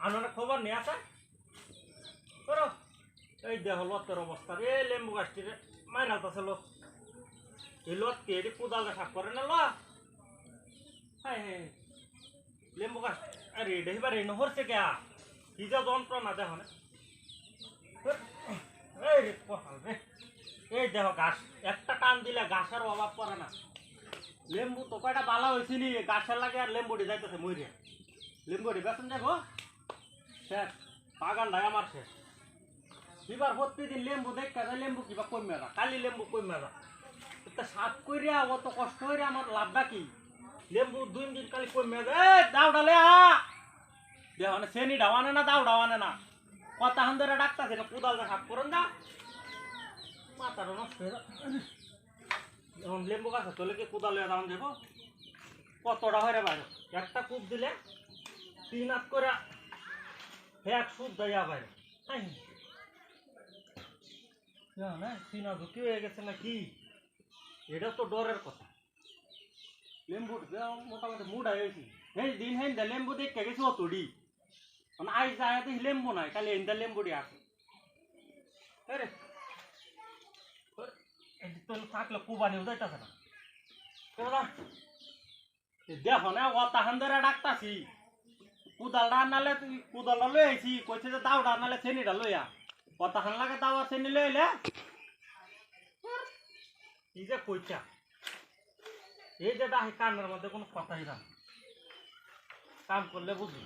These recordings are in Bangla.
আপনারা খবর নিয়ে আসা করো এই দেহ লতের অবস্থা রে লেম্বু গাছটি রে মাইরা আছে লোক এই লতকে এটি কোদাল সাফ করে না ল হ্যাঁ হ্যাঁ লেম্বু গাছ আরে এটা এবার এই কে কি যা যন্ত্রণা দেখো না দেখো, গাছ, একটা টান দিলে গাছের অভাব পড়ে না। লেম্বু তো কয়টা বালা গাছের লাগে আর লেম্বুটি যাইতেছে লেম্বুটি বেতন যাব শেষ বাগান আমার শেষ। এবার প্রতিদিন লেম্বু দেখা যায়, লেম্বু কিবা কমে কালি লেম্বু কমে যা তা সাপ কইরা, অত কষ্ট হইরে আমার লাভটা কি? লেম্বু দুই দিন কালি কমে যায় দাও ডালে আ! দেহ না সেনি ডাওয়ানে না দাও না। কথা হান ধরে ডাকতাছে না কোদাল সাপ করেন দা মাথাটা নষ্ট হয়ে যা এখন লেম্বু গাছ তোলে কি কোদাল লইয়া দাম দেবো কতটা হয়ে বাইরে একটা কূপ দিলে তিন হাত করে এক সুদ দেয়া বাইরে তাই না সিনা ঝুঁকি হয়ে গেছে না কি এটা তো ডরের কথা লেম্বু মোটামুটি মুড হয়েছি এই দিন হেন দে লেম্বু দেখে গেছি অতডি মানে আই যায় দেখি লেম্বু নাই খালি এনদা লেম্বুটি আছে আরে এই তো থাকলে কুবানি যাইতাছে না। দেখো না, ও তাহান ধরে ডাকতাছি। কুদালটা আনালে কুদালটা লই আইছি, কইছে যে দাওটা আনালে চেনিটা লইয়া ও তাহান লাগে দাও আর চেনি লই আইলে। যে কইছা। এই যে ডাহি কানের মধ্যে কোনো কথাই না। কাম করলে বুঝি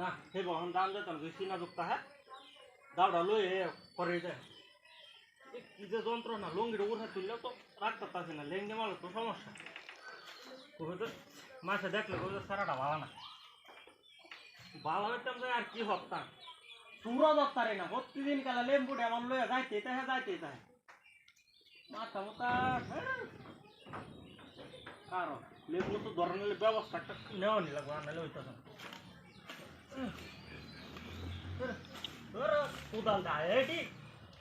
না সে বহন দাম যেতাম তুই চিনা যুক্তা হ্যাঁ? দাওটা লই এ করে যায় কি যে যন্ত্রণা লঙ্গিটা উঠে তুললেও তো রাখতে পারছি না লেঙ্গে মারলে তো সমস্যা তো মাসে দেখলে তো সারাটা ভালো না ভালো হইতাম যে আর কি হতাম পুরো দত্তারে না প্রতিদিন কালে লেম্বুটা আমার লইয়া যাইতে তাহে যাইতে তাহে মাথা মাথা কারণ লেবু তো ধরনের ব্যবস্থা একটা নেওয়া নি লাগবে আনালে হইতেছে না কোদাল দা এটি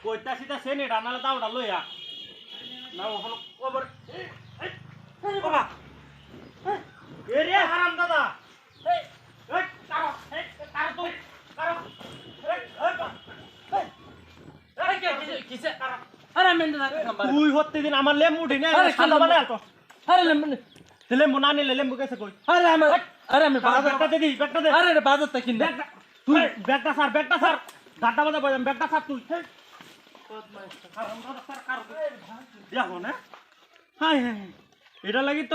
কইতা সিটা সেনে ডানালে দাওটা লইয়া। না ওখানে কবর। বাবা। এ রে হারাম দাদা। এই এই কারও এই কারও তুই কারও এই এই বা এই এই কে কিসে কিসে? কারও আরে মেন্ডে না খাম্বার। তুই হতে দিন আমার লেম্বু ঢিনে লেম্বু? বানায় তো আরে লেম্বু লেম্বু না নিলে লেম্বু কেসে কই? আরে আমার আরে আমি বাজার ব্যাগটা দে দি ব্যাগটা দে। আরে রে বাজার তা তুই ব্যাগটা স্যার ব্যাগটা স্যার গাড্ডা বাদা বাজাম ব্যাগটা স্যার তুলছে। দেখো না। হ্যাঁ হ্যাঁ। এটা লাগি তো